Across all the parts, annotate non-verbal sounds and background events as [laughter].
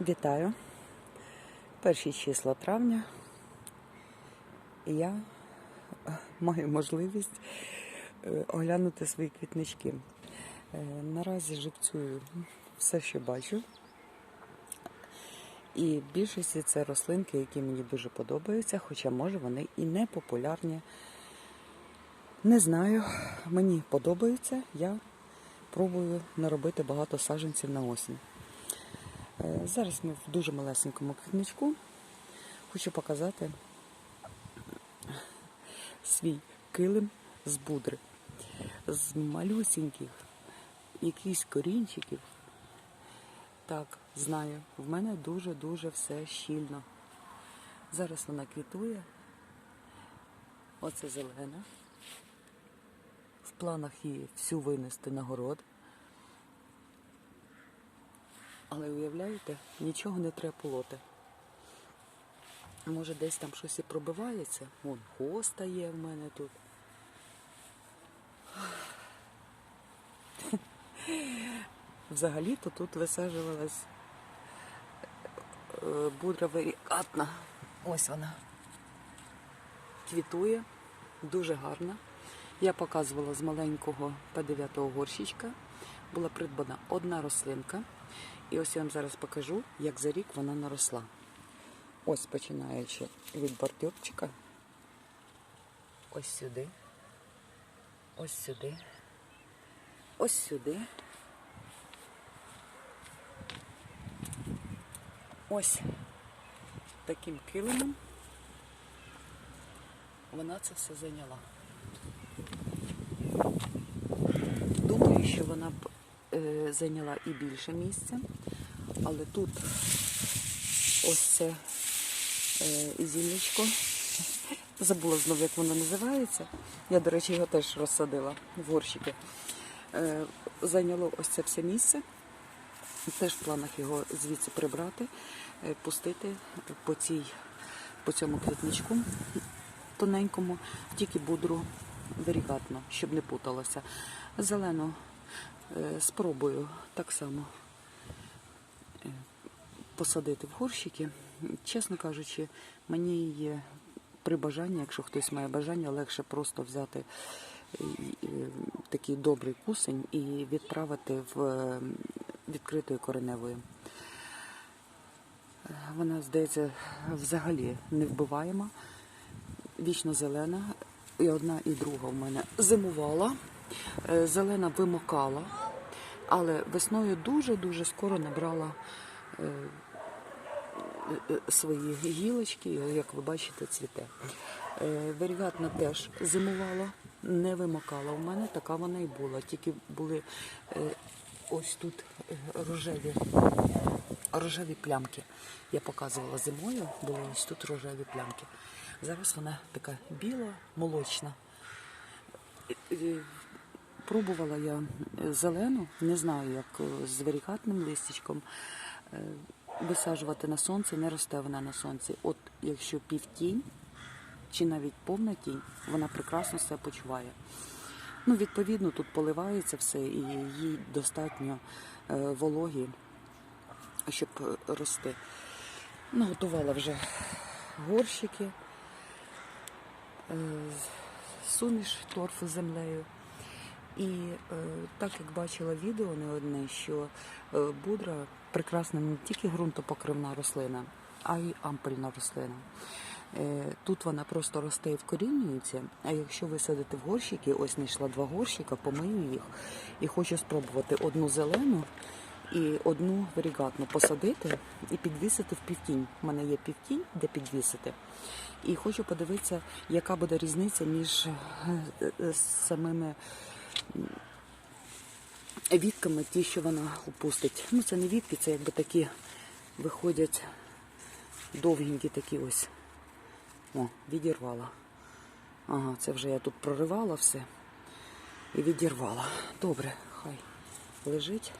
Вітаю. Перші числа травня. Я е, маю можливість е, оглянути свої квітнички. Е, Наразі живцюю все, що бачу. І в більшості це рослинки, які мені дуже подобаються, хоча може вони і не популярні. Не знаю, мені подобаються, я пробую наробити багато саджанців на осінь. Е, Зараз ми в дуже малесенькому квітничку. Хочу показати свій килим з будри. З малюсіньких якихось корінчиків. Так, знаю, в мене дуже-дуже все щільно. Зараз вона квітує. Оце зелена. В планах її всю винести на город. Але уявляєте, нічого не треба полоти. Може десь там щось і пробивається. Вон хоста є в мене тут. [laughs] Взагалі-то тут висаджувалась е, будра варікатна. Ось вона. Квітує, дуже гарна. Я показувала з маленького П9 горщичка. Була придбана одна рослинка. І ось я вам зараз покажу, як за рік вона наросла. Ось починаючи від бордюрчика. Ось сюди. Ось сюди. Ось сюди. Ось таким килимом вона це все зайняла. Думаю, що вона зайняла і більше місця, але тут ось це е, ізільничко. Забула знову, як воно називається. Я, до речі, його теж розсадила в горщики. Е, зайняло ось це все місце. Теж в планах його звідси прибрати, е, пустити по, цій, по цьому квітничку тоненькому, тільки будру варігатно, щоб не путалося. Зелену е, спробую так само е, посадити в горщики. Чесно кажучи, мені є при бажанні, якщо хтось має бажання, легше просто взяти е, е, такий добрий кусень і відправити в е, відкритою кореневою. Е, Вона, здається, взагалі не вбиваєма, вічно зелена. І одна, і друга в мене зимувала, е, зелена вимокала, але весною дуже-дуже скоро набрала е, е, свої гілочки, як ви бачите, цвіте. Е, Варігатна теж зимувала, не вимокала. У мене така вона і була. Тільки були е, ось тут е, рожеві, рожеві плямки. Я показувала зимою, були ось тут рожеві плямки. Зараз вона така біла, молочна. Пробувала я е, зелену, не знаю, як е, з варікатним листячком. е, Висаджувати на сонце, не росте вона на сонці. От якщо півтінь чи навіть повна тінь, вона прекрасно себе почуває. Ну, відповідно, тут поливається все і їй достатньо вологі, щоб рости. Наготувала вже горщики, суміш торфу землею. І е, так як бачила відео не одне, що е, будра прекрасна не тільки ґрунтопокривна рослина, а й ампельна рослина. Е, тут вона просто росте і вкорінюється, а якщо висадити в горщики, ось знайшла два горщика, помию їх і хочу спробувати одну зелену і одну варігатну посадити і підвісити в півтінь. У мене є півтінь, де підвісити. І хочу подивитися, яка буде різниця між самими вітками, ті, що вона опустить. Ну, це не вітки, це якби такі виходять довгенькі такі ось. О, відірвала. Ага, це вже я тут проривала все і відірвала. Добре, хай лежить.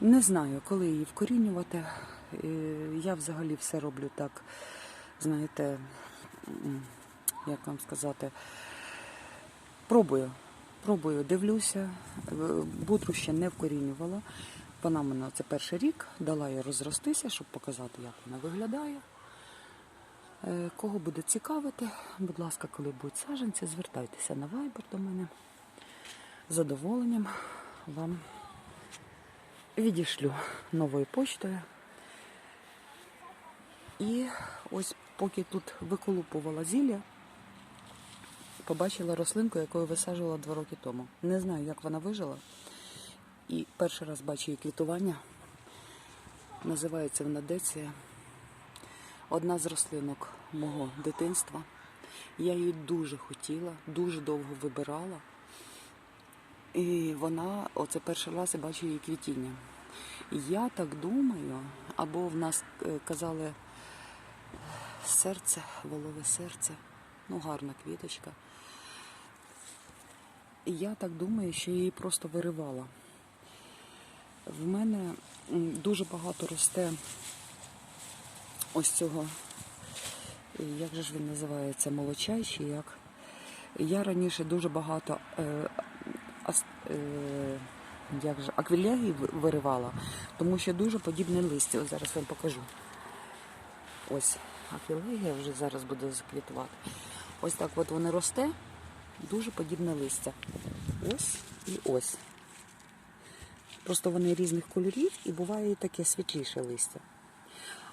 Не знаю, коли її вкорінювати. Е, Я взагалі все роблю так, знаєте, як вам сказати, пробую. Пробую, дивлюся, Е, будру ще не вкорінювала. Вона мене це перший рік, дала їй розростися, щоб показати, як вона виглядає. Е, Кого буде цікавити, будь ласка, коли будуть саджанці, звертайтеся на Viber до мене. З задоволенням вам відішлю новою почтою. І ось поки тут виколупувала зілля, побачила рослинку, яку я висаджувала два роки тому. Не знаю, як вона вижила. І перший раз бачу її квітування. Називається вона Деція. Одна з рослинок мого дитинства. Я її дуже хотіла, дуже довго вибирала. І вона, оце перший раз я бачу її квітіння. Я так думаю, або в нас е, казали серце, волове серце, ну гарна квіточка. І я так думаю, що її просто виривала. В мене дуже багато росте ось цього, е, як же ж він називається, молочай чи як. Я раніше дуже багато е, е, як же, аквілегій ви- виривала, тому що дуже подібне листя. Ось зараз вам покажу. Ось аквілегія вже зараз буде заквітувати. Ось так от воно росте, дуже подібне листя. Ось і ось. Просто вони різних кольорів і буває і таке світліше листя.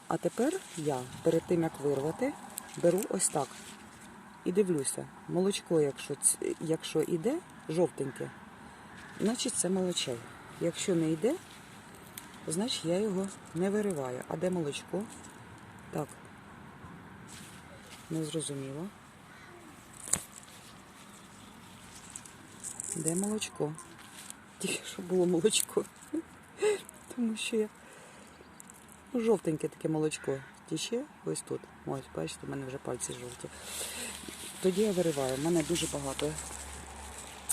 А тепер я перед тим як вирвати, беру ось так і дивлюся. Молочко, якщо, якщо йде жовтеньке, значить це молочай. Якщо не йде, значить я його не вириваю. А де молочко? Так. Не зрозуміло. Де молочко? Тільки що було молочко. Тому що я жовтеньке таке молочко тіче ось тут. Ось, бачите, в мене вже пальці жовті. Тоді я вириваю. У мене дуже багато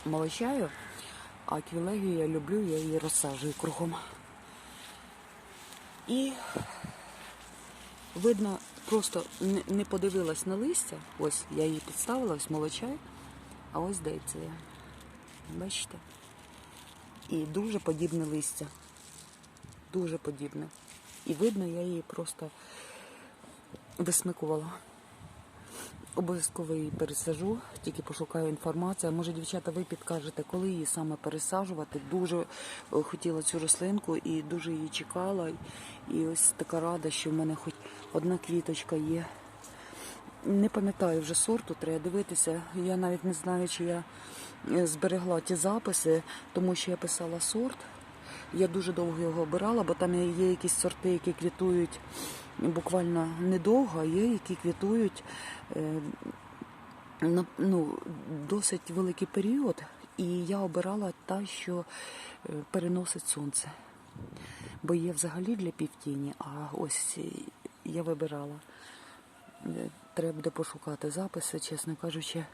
молочаю, а квілегію я люблю, я її розсаджую кругом. І видно, просто не, подивилась на листя. Ось я її підставила, ось молочай, а ось дається я. Бачите? І дуже подібне листя. Дуже подібне. І видно, я її просто висмикувала. Обов'язково її пересажу, тільки пошукаю інформацію. Може, дівчата, ви підкажете, коли її саме пересаджувати. Дуже е, хотіла цю рослинку і дуже її чекала. І ось така рада, що в мене хоч одна квіточка є. Не пам'ятаю вже сорту, треба дивитися. Я навіть не знаю, чи я е, зберегла ті записи, тому що я писала сорт. Я дуже довго його обирала, бо там є якісь сорти, які квітують буквально недовго, а є, які квітують е, ну, досить великий період. І я обирала та, що е, переносить сонце. Бо є взагалі для півтіні, а ось я вибирала. Треба буде пошукати записи, чесно кажучи.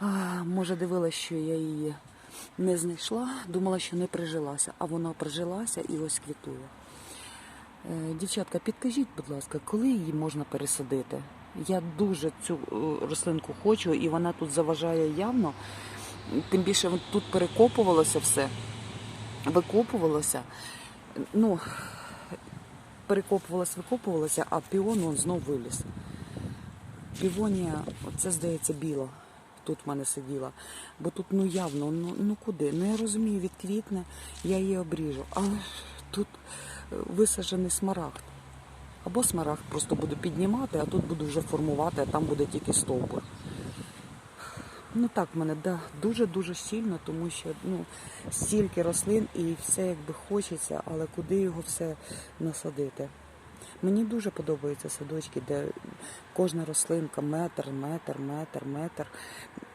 А, може, дивилась, що я її не знайшла, думала, що не прижилася, а вона прижилася і ось квітує. Е, Дівчатка, підкажіть, будь ласка, коли її можна пересадити? Я дуже цю е, рослинку хочу, і вона тут заважає явно. Тим більше тут перекопувалося все, викопувалося. Ну, перекопувалося, викопувалося, а піон он знов виліз. Півонія, це здається біла. Тут в мене сиділа. Бо тут ну явно, ну, ну куди? Ну я розумію, від квітне я її обріжу. Але тут е, висаджений смарагд. Або смарагд просто буду піднімати, а тут буду вже формувати, а там буде тільки стовбур. Ну так, мене да, дуже-дуже сильно, тому що ну, стільки рослин і все якби хочеться, але куди його все насадити? Мені дуже подобаються садочки, де кожна рослинка метр, метр, метр, метр.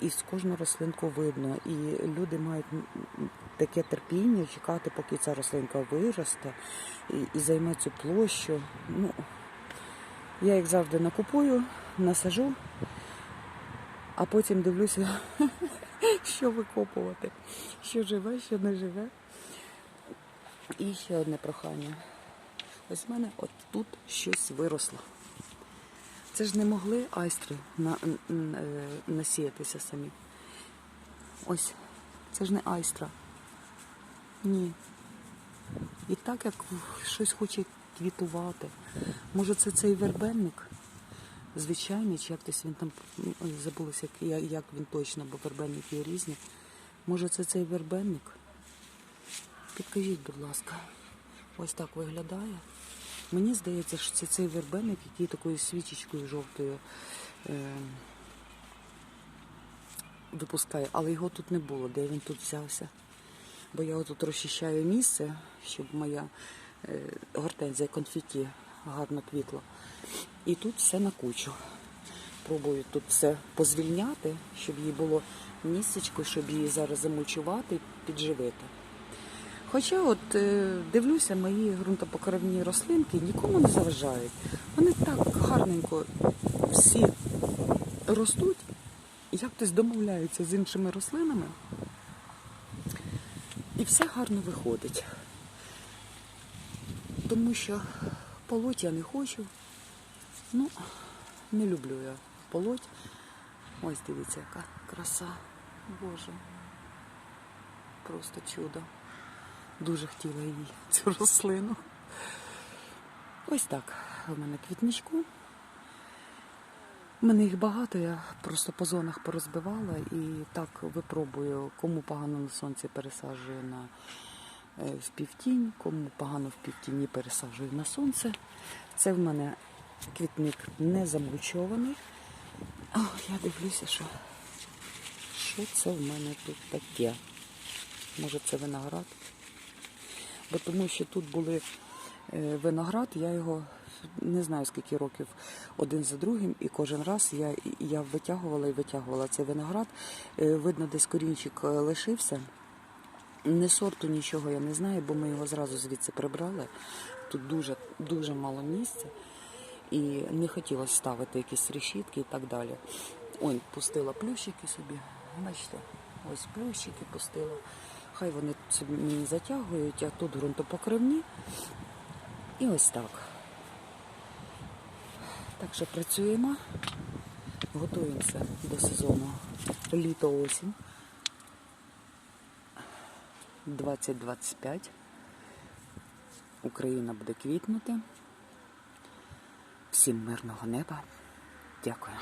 І з кожну рослинку видно. І люди мають таке терпіння чекати, поки ця рослинка виросте і, і займе цю площу. Ну, я як завжди накупую, насажу, а потім дивлюся, [laughs] що викопувати, що живе, що не живе. І ще одне прохання. Ось в мене от тут щось виросло. Це ж не могли айстри на, е, насіятися самі. Ось, це ж не айстра. Ні. І так як щось хоче квітувати. Може це цей вербенник? Звичайний, чи якось він там забулося, як, як він точно, бо вербенники є різні. Може це цей вербенник? Підкажіть, будь ласка, ось так виглядає. Мені здається, що це цей вербенник, який такою свічечкою жовтою е, випускає, але його тут не було, де він тут взявся. Бо я тут розчищаю місце, щоб моя е, гортензія конфеті гарно квітла. І тут все на кучу. Пробую тут все позвільняти, щоб їй було місцечко, щоб її зараз замульчувати, підживити. Хоча от е, дивлюся, мої ґрунтопокривні рослинки нікому не заважають. Вони так гарненько всі ростуть, як хтось домовляється з іншими рослинами, і все гарно виходить. Тому що полоть я не хочу. Ну, не люблю я полоть. Ось дивіться, яка краса. Боже. Просто чудо. Дуже хотіла її цю рослину. Ось так в мене квітничку. У мене їх багато, я просто по зонах порозбивала і так випробую, кому погано на сонці пересаджую на в півтінь, кому погано в півтіні пересаджую на сонце. Це в мене квітник не замульчований. О, я дивлюся, що, що це в мене тут таке. Може це виноград? Бо тому що тут були е, виноград, я його не знаю скільки років один за другим, і кожен раз я, я витягувала і витягувала цей виноград. Е, Видно, десь корінчик е, лишився. Не сорту нічого я не знаю, бо ми його зразу звідси прибрали. Тут дуже, дуже мало місця. І не хотілося ставити якісь решітки і так далі. Ой, пустила плющики собі. Бачите, ось плющики пустила. Хай вони собі затягують, а тут ґрунтопокривні. І ось так. Так що працюємо, готуємося до сезону літо-осінь 2025. Україна буде квітнути. Всім мирного неба. Дякую.